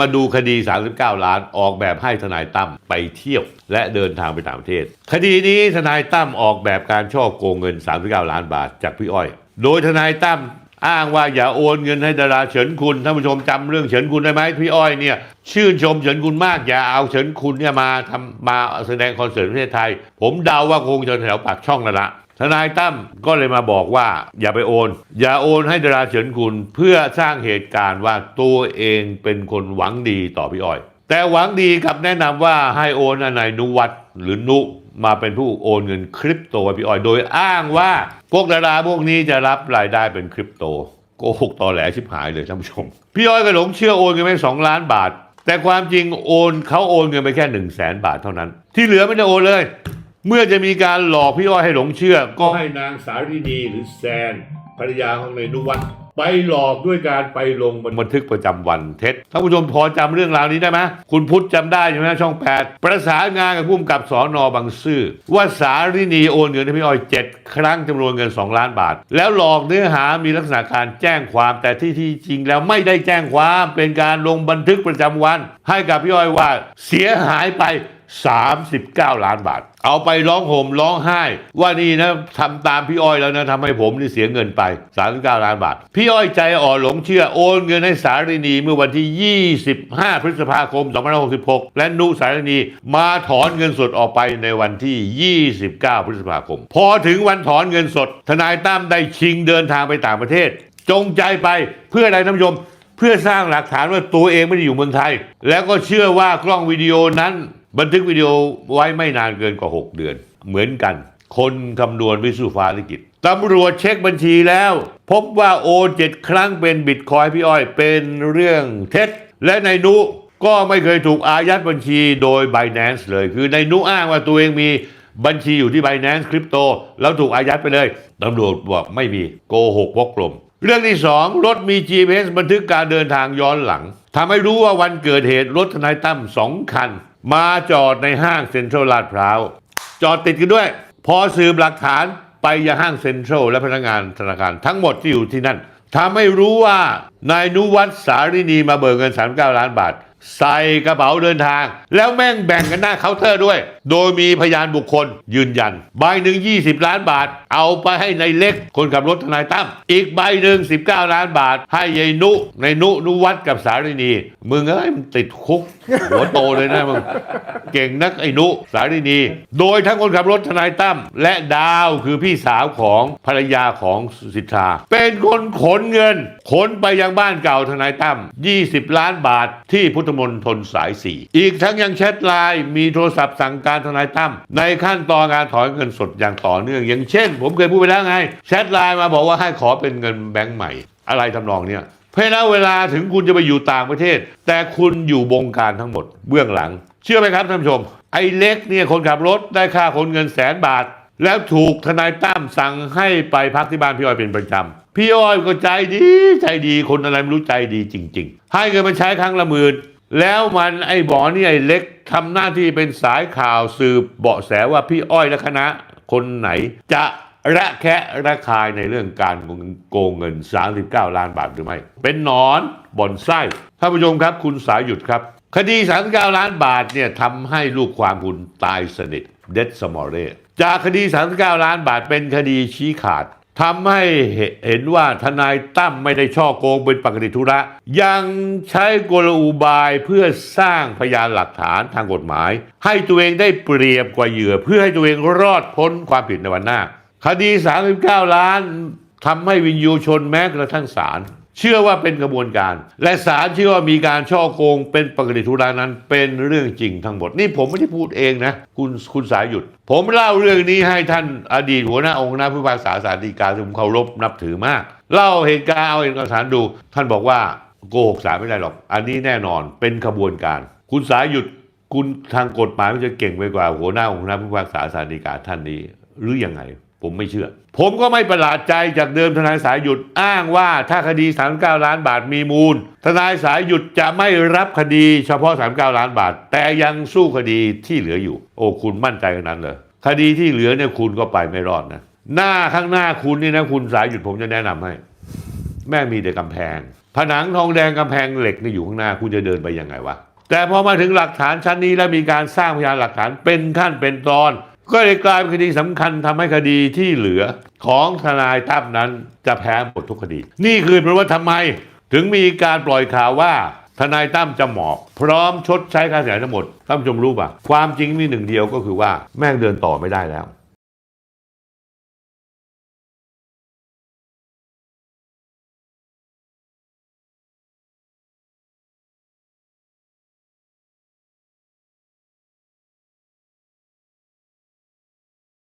มาดูคดี 39 ล้านออกแบบให้ทนายตั้มไปเที่ยว และเดินทางไปต่างประเทศ คดีนี้ทนายตั้มออกแบบการช่อโกงเงิน 39 ล้านบาทจากพี่อ้อย โดยทนายตั้มอ้างว่าอย่าโอนเงินให้ดาราเฉินคุณท่านผู้ชมจำเรื่องเฉินคุณได้ไหมพี่อ้อยเนี่ยชื่นชมเฉินคุณมากอย่าเอาเฉินคุณเนี่ยมาทำมาแสดงคอนเสิร์ตประเทศไทย ผมเดาว่าคงจะแถวปากช่องนั่นละ ทนายตั้มก็เลยมาบอกว่า อย่าไปโอน อย่าโอนให้ดาราเฉินคุณเพื่อสร้างเหตุการณ์ว่าตัวเองเป็นคนหวังดีต่อพี่อ้อย แต่หวังดีกับแนะนำว่าให้โอนนายนุวัตหรือนุมาเป็นผู้โอนเงินคริปโตให้พี่อ้อย โดยอ้างว่าพวกดาราพวกนี้จะรับรายได้เป็นคริปโตโกหกตอแหลชิบหายเลยท่านผู้ชม พี่อ้อยก็หลงเชื่อโอนเงินไปสองล้านบาท แต่ความจริงโอนเขาโอนเงินไปแค่หนึ่งแสนบาทเท่านั้น ที่เหลือไม่ได้โอนเลย เมื่อจะมีการหลอกพี่อ้อยให้หลงเชื่อ ก็ให้นางสาวดีนีหรือแซนภรรยาของนายนุวัฒน์ไปหลอกด้วยการไปลงบันทึกประจำวันเท็จท่านผู้ชมพอจำเรื่องราวนี้ได้ไหมคุณพุทธจำได้ใช่ไหมช่อง8ปดประสานงานกับผู้กำกับสอนอบางซื่อ ว่าสารินีโอนเงินให้พี่อ้อย 7 ครั้งจำนวนเงิน 2 ล้านบาท แล้วหลอกเนื้อหามีลักษณะการแจ้งความแต่ที่ที่จริงแล้วไม่ได้แจ้งความเป็นการลงบันทึกประจำวัน ให้กับพี่อ้อยว่าเสียหายไป 39 ล้านบาท เอาไปร้องห่มร้องไห้ ว่านี่นะทำตามพี่อ้อยแล้วนะทำให้ผมนี่เสียเงินไป 39 ล้านบาท พี่อ้อยใจอ่อนหลงเชื่อโอนเงินให้สารินีเมื่อวันที่ 25 พฤษภาคม 2566 และนุสารินีมาถอนเงินสดออกไปในวันที่ 29 พฤษภาคม พอถึงวันถอนเงินสด ทนายตั้มได้ชิงเดินทางไปต่างประเทศ จงใจไปเพื่ออะไรท่านผู้ชมเพื่อสร้างหลักฐานว่าตัวเองไม่ได้อยู่เมืองไทย แล้วก็เชื่อว่ากล้องวิดีโอนั้น บันทึกวิดีโอไว้ไม่นานเกินกว่า 6 เดือน เหมือนกัน คนคำนวณวิสุฟ้าลิกิจตำรวจเช็คบัญชีแล้ว พบว่าโอนเจ็ดครั้งเป็นบิตคอยพี่อ้อยเป็นเรื่องเท็จ และในนุก็ไม่เคยถูกอายัดบัญชีโดย b i n a n c e เลย คือในนุอ้างว่าตัวเองมีบัญชีอยู่ที่ b i n a n c e คริปโต แล้วถูกอายัดไปเลยตำรวจบอกไม่มีโกหกวกกลม เรื่องที่สองรถมี GPS บันทึกการเดินทางย้อนหลังทำให้รู้ว่าวันเกิดเหตุรถทนายตั้มสองคัน มาจอดในห้างเซ็นทรัลลาดพร้าว จอดติดกันด้วย พอสืบหลักฐานไปยังห้างเซ็นทรัลและพนักงานธนาคารทั้งหมดที่อยู่ที่นั่นทำให้รู้ว่านายนุวัฒน์สารินีมาเบิกเงิน 39 ล้านบาท ใส่กระเป๋าเดินทาง แล้วแม่งแบ่งกันหน้าเคาน์เตอร์ด้วย โดยมีพยานบุคคลยืนยัน ใบหนึ่ง 20 ล้านบาท เอาไปให้ในเล็กคนขับรถทนายตั้มอีกใบหนึ่ง 19 ล้านบาท ให้ยายนุในนุนุวัฒกับสารินี มึงเอ้ยมึงติดคุก หัวโตเลยนะมึงเก่งนักไอ้นุสารินี โดยทั้งคนขับรถทนายตั้มและดาวคือพี่สาวของภรรยาของสิทธาเป็นคนขนเงินขนไปยังบ้านเก่าทนายตั้ม20 ล้านบาทที่พุทธมณฑลสายสี่อีกทั้งยังแชทไลน์มีโทรศัพท์สั่งการทนายตั้มในขั้นตอนการถอนเงินสดอย่างต่อเนื่อง อย่างเช่น ผมเคยพูดไปแล้วไง แชทไลน์มาบอกว่าให้ขอเป็นเงินแบงก์ใหม่ อะไรทำนองเนี้ยเพราะนั้นเวลาถึงคุณจะไปอยู่ต่างประเทศ แต่คุณอยู่บงการทั้งหมดเบื้องหลัง เชื่อไหมครับท่านผู้ชม ไอ้เล็กเนี่ยคนขับรถได้ค่าขนเงินแสนบาท แล้วถูกทนายตั้มสั่งให้ไปพักที่บ้านพี่อ้อยเป็นประจำพี่อ้อยก็ใจดีใจดีคนอะไรไม่รู้ใจดีจริง ๆ ให้เงินมันใช้ครั้งละหมื่น แล้วมันไอ้บอนี่ไอ้เล็กทำหน้าที่เป็นสายข่าวสืบเบาะแสว่าพี่อ้อยและคณะคนไหน จะระแคะระคายในเรื่องการโกงเงิน 39 ล้านบาทหรือไม่ เป็นนอนบ่อนไส้ท่านผู้ชมครับ คุณสายหยุดครับ คดี 39 ล้านบาทเนี่ยทำให้ลูกความคุณตายสนิทเดดสมอเรจากคดี 39 ล้านบาทเป็นคดีชี้ขาด ทำให้เห็นว่าทนายตั้มไม่ได้ช่อโกงเป็นปกติธุระ ยังใช้กลอุบายเพื่อสร้างพยานหลักฐานทางกฎหมาย ให้ตัวเองได้เปรียบกว่าเหยื่อ เพื่อให้ตัวเองรอดพ้นความผิดในวันหน้า คดี 39 ล้าน ทำให้วินยูชนแม้กระทั่งศาลเชื่อว่าเป็นกระบวนการ และศาลเชื่อว่ามีการช่อโกงเป็นปกติธุระนั้นเป็นเรื่องจริงทั้งหมด นี่ผมไม่ได้พูดเองนะ คุณคุณสายหยุด ผมเล่าเรื่องนี้ให้ท่านอดีตหัวหน้าองค์คณะผู้พิพากษาศาลฎีกาที่ผมเคารพนับถือมาก เล่าเหตุการณ์เอาเอกสารดู ท่านบอกว่าโกหกศาลไม่ได้หรอก อันนี้แน่นอนเป็นขบวนการ คุณสายหยุดคุณทางกฎหมายมันจะเก่งไปกว่าหัวหน้าองค์คณะผู้พิพากษาศาลฎีกาท่านนี้หรือยังไง ผมไม่เชื่อ ผมก็ไม่ประหลาดใจจากเดิมทนายสายหยุดอ้างว่าถ้าคดี 39 ล้านบาทมีมูล ทนายสายหยุดจะไม่รับคดีเฉพาะ 39 ล้านบาท แต่ยังสู้คดีที่เหลืออยู่ โอ้คุณมั่นใจขนาดนั้นเลย คดีที่เหลือเนี่ยคุณก็ไปไม่รอดนะหน้าข้างหน้าคุณนี่นะคุณสายหยุดผมจะแนะนำให้ แม่มีแต่กำแพง ผนังทองแดงกำแพงเหล็กนี่อยู่ข้างหน้าคุณจะเดินไปยังไงวะแต่พอมาถึงหลักฐานชั้นนี้แล้วมีการสร้างพยานหลักฐานเป็นขั้นเป็นตอน ก็เลยกลายเป็นคดีสำคัญทำให้คดีที่เหลือของทนายตั้มนั้นจะแพ้หมดทุกคดี นี่คือเพราะว่าทำไม ถึงมีการปล่อยข่าวว่าทนายตั้มจะหมอบ พร้อมชดใช้ค่าเสียหายทั้งหมดท่านผู้ชมรู้ป่ะ ความจริงมีหนึ่งเดียวก็คือว่าแม่งเดินต่อไม่ได้แล้ว